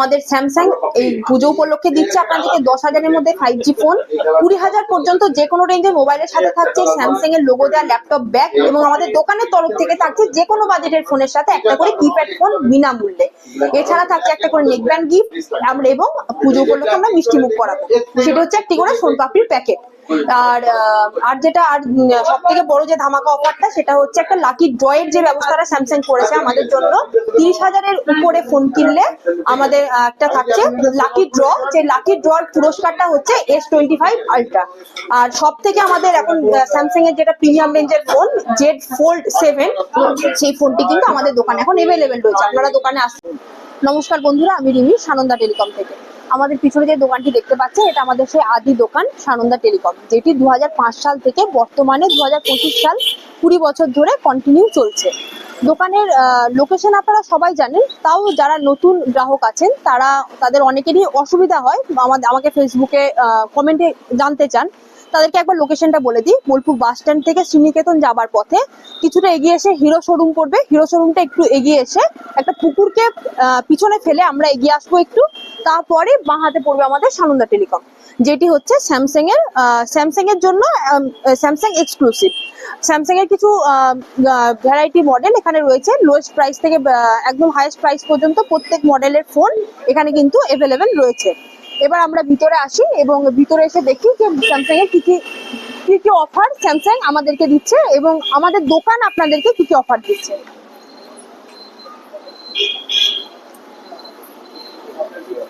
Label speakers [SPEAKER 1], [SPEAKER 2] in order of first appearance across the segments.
[SPEAKER 1] আমাদের স্যামসাং এই পুজো উপলক্ষে দিচ্ছে। আপনাদেরকে দশ হাজারের মধ্যে ফাইভ জি ফোন কুড়ি হাজার পর্যন্ত যে কোনো রেঞ্জের মোবাইলের সাথে থাকছে স্যামসাং এর লোগো দেওয়া ল্যাপটপ ব্যাগ এবং আমাদের দোকানের তরফ থেকে থাকছে যে কোনো বাজেটের ফোনের সাথে একটা করে কিপ্যাড ফোন বিনামূল্যে। এছাড়া থাকছে একটা করে নেকব্যান্ড গিফট আমরা এবং পুজো উপলক্ষে আমরা মিষ্টি মুখ করাবো। সেটা হচ্ছে একটি করে সোন পাপড়ির প্যাকেট আর আর যেটা, আর সব থেকে বড় যে ধামাকা অফারটা সেটা হচ্ছে একটা লাকি ড্রয়ের যে ব্যবস্থাটা স্যামসাং করেছে আমাদের জন্য, তিরিশ হাজারের উপরে ফোন কিনলে আমাদের একটা থাকছে লাকি ড্র যে লাকি ড্রর পুরস্কারটা হচ্ছে এস টোয়েন্টি ফাইভ আলট্রা আর সব থেকে আমাদের এখন স্যামসাং এর যেটা প্রিমিয়াম রেঞ্জের ফোন জেড ফোল্ড সেভেন সেই ফোনটি কিন্তু আমাদের দোকানে এখন এভেলেবেল রয়েছে। আপনারা দোকানে আসুন নমস্কার বন্ধুরা, আমি রিমি, সানন্দা টেলিকম থেকে। আমাদের পিছনে যে দোকানটি দেখতে পাচ্ছেন, এটা আমাদের সেই আদি দোকান সানন্দা টেলিকম, যেটি দুহাজার পাঁচ সাল থেকে বর্তমানে দুহাজার পঁচিশ সাল কুড়ি বছর ধরে কন্টিনিউ চলছে। দোকানের লোকেশন আপনারা সবাই জানেন, তাও যারা নতুন গ্রাহক আছেন, তারা, তাদের অনেকেরই অসুবিধা হয়। আমাদের আমাকে ফেসবুকে কমেন্টে জানতে চান, তাদেরকে একবার লোকেশনটা বলে দিই। বোলপুর বাস স্ট্যান্ড থেকে শ্রীনিকেতন যাবার পথে কিছুটা এগিয়ে এসে হিরো শোরুম করবে। হিরো শোরুমটা একটু এগিয়ে এসে একটা পুকুরকে পিছনে ফেলে আমরা এগিয়ে আসব একটু। তারপরে বাঁ হাতে পড়বে আমাদের সানন্দা টেলিকম, যেটি হচ্ছে স্যামসাং এর স্যামসাং এর জন্য স্যামসাং এক্সক্লুসিভ স্যামসাং এর কিছু ভ্যারাইটি মডেল এখানে রয়েছে। লোয়েস্ট প্রাইস থেকে একদম হাইয়েস্ট প্রাইস পর্যন্ত প্রত্যেক মডেলের ফোন এখানে কিন্তু অ্যাভেলেবেল রয়েছে। এবার আমরা ভিতরে আসি এবং ভিতরে এসে দেখি যে স্যামসাং এর কি কি কি কি অফার স্যামসাং আমাদেরকে দিচ্ছে এবং আমাদের দোকান আপনাদেরকে কি কি অফার দিচ্ছে
[SPEAKER 2] ফোনে বলবে যে আমার
[SPEAKER 3] এই এই একই এই একটা সেক্টর
[SPEAKER 2] কি দরকার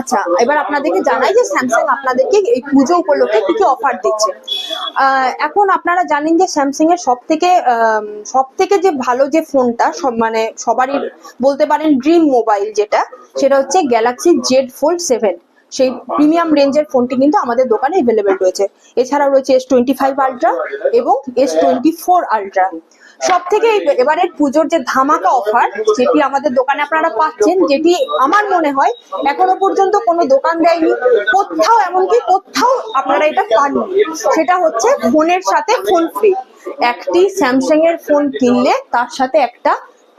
[SPEAKER 1] আচ্ছা এবার আপনাদেরকে জানাই যে স্যামসাং আপনাদেরকে এই পুজো উপলক্ষে কি কি অফার দিচ্ছে। এখন আপনারা জানেন যে স্যামসাং এর সব থেকে সব থেকে যে ভালো যে ফোনটা, সব মানে সবারই বলতে পারেন ড্রিম মোবাইল যেটা, সেটা হচ্ছে গ্যালাক্সি জেড ফোল্ড সেভেন সেই প্রিমিয়াম রেঞ্জের ফোনটি কিন্তু আমাদের দোকানে অ্যাভেলেবেল রয়েছে। এছাড়াও রয়েছে এস টোয়েন্টি ফাইভ আলট্রা এবং এস টোয়েন্টি ফোর আলট্রা সব থেকে এবারের পুজোর যে ধামাকা অফার যেটি আমাদের দোকানে আপনারা পাচ্ছেন, যেটি আমার মনে হয় এখনও পর্যন্ত কোনো দোকান দেয়নি। কোথাও এমনকি কোথাও আপনারা এটা পাননি। সেটা হচ্ছে ফোনের সাথে ফোন ফ্রি একটি স্যামসাং এর ফোন কিনলে তার সাথে একটা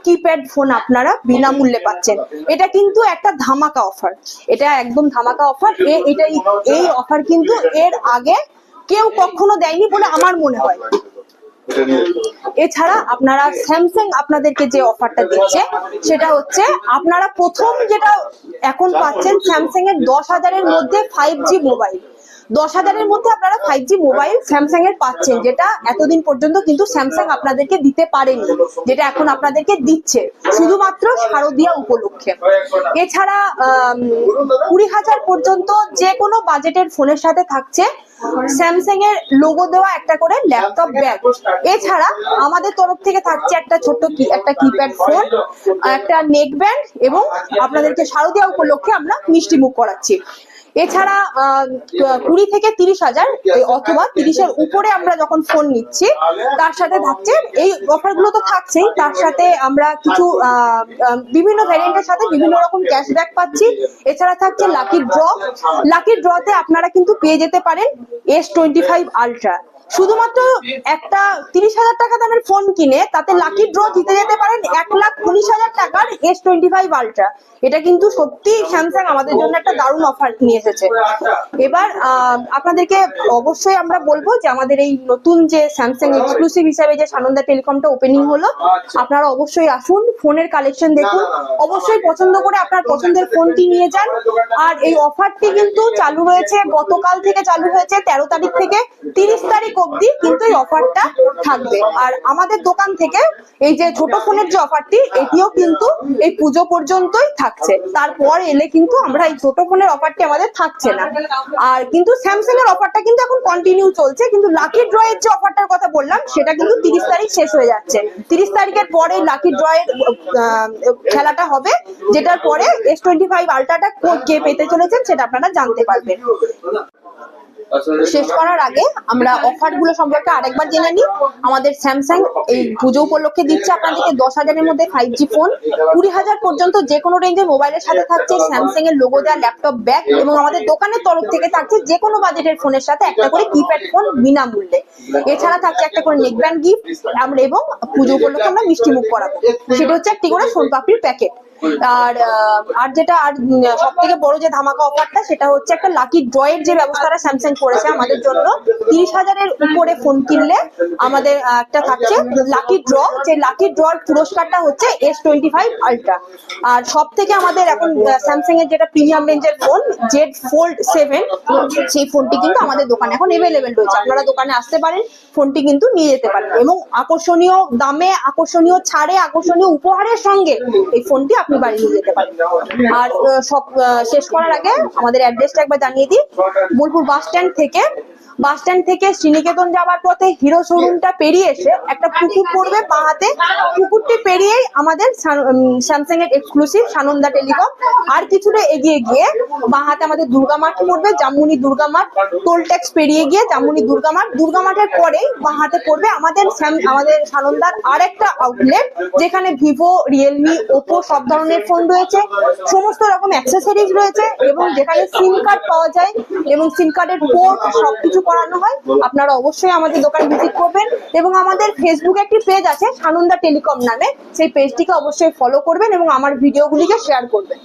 [SPEAKER 1] কিপ্যাড ফোন আপনারা বিনামূল্যে পাচ্ছেন। এটা কিন্তু একটা ধামাকা অফার এটা একদম ধামাকা অফার এটা এই অফার কিন্তু এর আগে কেউ কখনো দেয়নি বলে আমার মনে হয়। এছাড়া আপনারা স্যামসাং আপনাদেরকে যে অফারটা দিচ্ছে, সেটা হচ্ছে আপনারা প্রথম যেটা এখন পাচ্ছেন স্যামসাং এর দশ হাজারের মধ্যে ফাইভ জি মোবাইল দশ হাজারের মধ্যে আপনারা ফাইভ জি মোবাইল স্যামসাং এর পাচ্ছেন, যেটা এতদিন পর্যন্ত কিন্তু স্যামসাং আপনাদেরকে দিতে পারেনি, যেটা এখন আপনাদেরকে দিচ্ছে, শুধুমাত্র শারদীয়া উপলক্ষে। এছাড়া কুড়ি হাজার পর্যন্ত যে কোনো বাজেটের ফোনের সাথে থাকছে স্যামসাং এর লোগো দেওয়া একটা করে ল্যাপটপ ব্যাগ এছাড়া আমাদের তরফ থেকে থাকছে একটা ছোট্ট কি একটা কিপ্যাড ফোন একটা নেক ব্যান্ড এবং আপনাদেরকে শারদীয়া উপলক্ষে আমরা মিষ্টি মুখ করাচ্ছি। এছাড়া কুড়ি থেকে তিরিশ হাজার অথবা তিরিশের উপরে আমরা যখন ফোন নিচ্ছি, তার সাথে থাকছে, এই অফারগুলো তো থাকছেই, তার সাথে আমরা কিছু বিভিন্ন ভ্যারিয়েন্টের সাথে বিভিন্ন রকম ক্যাশব্যাক পাচ্ছি। এছাড়া থাকছে লাকি ড্র লাকি ড্রতে আপনারা কিন্তু পেয়ে যেতে পারেন এস টোয়েন্টি ফাইভ আলট্রা শুধুমাত্র একটা তিরিশ হাজার টাকা দামের ফোন কিনে, তাতে লাকি ড্র জিতে যেতে পারেন এক লাখ উনিশ হাজার টাকার এস টোয়েন্টি ফাইভ আলট্রা এটা কিন্তু সত্যি স্যামসাং আমাদের জন্য একটা দারুণ অফার নিয়ে এসেছে। এবার আপনাদেরকে অবশ্যই আমরা বলব যে আমাদের এই নতুন যে স্যামসাং এক্সক্লুসিভ হিসাবে যে সানন্দা টেলিকমটা ওপেনিং হলো, আপনারা অবশ্যই আসুন, ফোনের কালেকশন দেখুন। অবশ্যই পছন্দ করে আপনার পছন্দের ফোনটি নিয়ে যান। আর এই অফারটি কিন্তু চালু হয়েছে, গতকাল থেকে চালু হয়েছে তেরো তারিখ থেকে তিরিশ তারিখ অবধি কিন্তু এই অফারটা থাকবে। আর আমাদের দোকান থেকে এই যে ছোট ফোনের যে অফারটি এটিও কিন্তু এই পুজো পর্যন্তই থাকছে। তারপর এলে কিন্তু আমরা এই ছোট ফোনের অফারটি আমাদের থাকছে না। আর কিন্তু স্যামসাং এর অফারটা কিন্তু এখন কন্টিনিউ চলছে, কিন্তু লাকি ড্র এর যে অফারটার কথা বললাম, সেটা কিন্তু তিরিশ তারিখ শেষ হয়ে যাচ্ছে। তিরিশ তারিখের পরে লাকি ড্র এর খেলাটা হবে, যেটার পরে এস টোয়েন্টি ফাইভ আলট্রাটা কে পেতে চলেছেন সেটা আপনারা জানতে পারবেন। শেষ করার আগে আমরা অফারগুলো সম্পর্কে আরেকবার জেনে নিই। আমাদের স্যামসাং এই পুজো উপলক্ষে দিচ্ছে আপনাদেরকে দশ হাজারের মধ্যে ফাইভ জি ফোন কুড়ি হাজার পর্যন্ত যে কোনো রেঞ্জের মোবাইলের সাথে থাকছে স্যামসাং এর লোগো দেওয়া ল্যাপটপ ব্যাগ এবং আমাদের দোকানের তরফ থেকে থাকছে যে কোনো বাজেটের ফোনের সাথে একটা করে কিপ্যাড ফোন বিনামূল্যে। এছাড়া থাকছে একটা করে নেকব্যান্ড গিফট আমরা এবং পুজো উপলক্ষে আমরা মিষ্টি মুখ করাবো। সেটা হচ্ছে একটি করে সোন পাপড়ির প্যাকেট আর আর যেটা, আর সব থেকে বড় যে ধামাকা অফারটা সেটা হচ্ছে একটা লাকি ড্রয়ের যে ব্যবস্থাটা স্যামসাং করেছে আমাদের জন্য, তিরিশ হাজারের উপরে ফোন কিনলে আমাদের একটা থাকছে লাকি ড্র যে লাকি ড্রর পুরস্কারটা হচ্ছে এস টোয়েন্টি ফাইভ আলট্রা আর সব থেকে আমাদের এখন স্যামসাং এর যেটা প্রিমিয়াম রেঞ্জের ফোন জেড ফোল্ড সেভেন সেই ফোনটি কিন্তু আমাদের দোকানে এখন এভেলেবেল রয়েছে। আপনারা দোকানে আসতে পারেন ফোনটি কিন্তু নিয়ে যেতে পারেন। এবং আকর্ষণীয় দামে, আকর্ষণীয় ছাড়ে, আকর্ষণীয় উপহারের সঙ্গে এই ফোনটি আপনি বাড়ি নিয়ে যেতে পারেন। আর সব শেষ করার আগে আমাদের অ্যাড্রেসটা একবার জানিয়ে দিই। বোলপুর বাস স্ট্যান্ড থেকে বাস স্ট্যান্ড থেকে শ্রীনিকেতন যাওয়ার পথে হিরো শোরুমটা পেরিয়ে এসে একটা পুকুর পড়বে বাঁহাতে পুকুরটি পেরিয়েই আমাদের স্যামসাং এর এক্সক্লুসিভ সানন্দা টেলিকম আর কিছুটা এগিয়ে গিয়ে বাঁহাতে আমাদের দুর্গা মাঠ পড়বে, জামুনি দুর্গা মাঠ। টোল ট্যাক্স পেরিয়ে গিয়ে জামুনি দুর্গা মাঠ। দুর্গা মাঠের পরেই বাঁহাতে পড়বে আমাদের আমাদের সানন্দার আর একটা আউটলেট যেখানে ভিভো রিয়েলমি ওপো সব ধরনের ফোন রয়েছে। সমস্ত রকম অ্যাক্সেসরিজ রয়েছে এবং যেখানে সিম কার্ড পাওয়া যায় এবং সিম কার্ডের পোর্ট সবকিছু করানো হয়, আপনারা অবশ্যই আমাদের দোকান ভিজিট করবেন। এবং আমাদের ফেসবুকে একটি পেজ আছে, সানন্দা টেলিকম নামে। সেই পেজটিকে অবশ্যই ফলো করবেন এবং আমার ভিডিওগুলিকে শেয়ার করবেন।